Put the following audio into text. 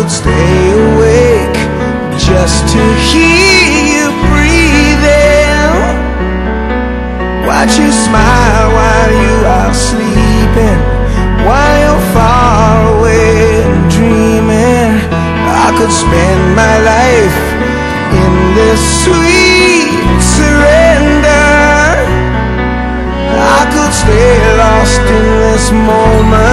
could stay awake just to hear you breathing. Watch you smile while you are sleeping, while you're far away and dreaming. I could spend my life in this sweet surrender. I could stay lost in this moment.